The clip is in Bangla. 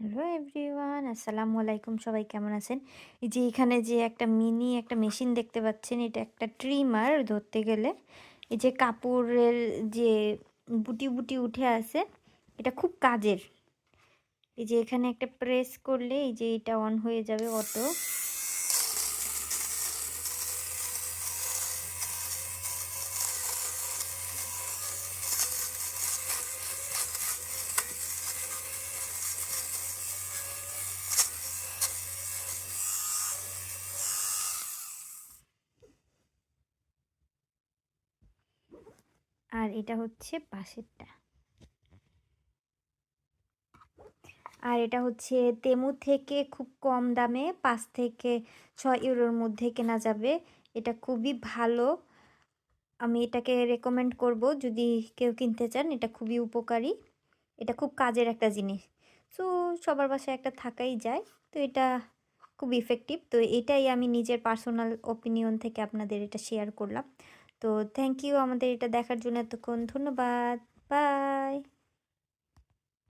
হ্যালো এভরিওয়ান আসসালামু আলাইকুম সবাই কেমন আছেন? এই যে এখানে যে একটা মিনি একটা মেশিন দেখতে পাচ্ছেন, এটা একটা ট্রিমার ধরতে গেলে। এই যে কাপড়ের যে বুটি বুটি উঠে আছে, এটা খুব কাজের। এই যে এখানে একটা প্রেস করলে এই যে এটা অন হয়ে যাবে অটো আর এটা হচ্ছে পাশেরটা। আর এটা হচ্ছে তেমু থেকে খুব কম দামে পাঁচ থেকে ছয় ইউরোর মধ্যে কেনা যাবে। এটা খুবই ভালো। আমি এটাকে রেকমেন্ড করব। যদি কেউ কিনতে চান, এটা খুবই উপকারী। এটা খুব কাজের একটা জিনিস। সো সবার বাসায় একটা থাকাই যায়। তো এটা খুব ইফেক্টিভ তো এটাই আমি নিজের পার্সোনাল ওপিনিয়ন থেকে আপনাদের এটা শেয়ার করলাম। তো থ্যাংক ইউ আমাদের এটা দেখার জন্য এতক্ষণ ধন্যবাদ বাই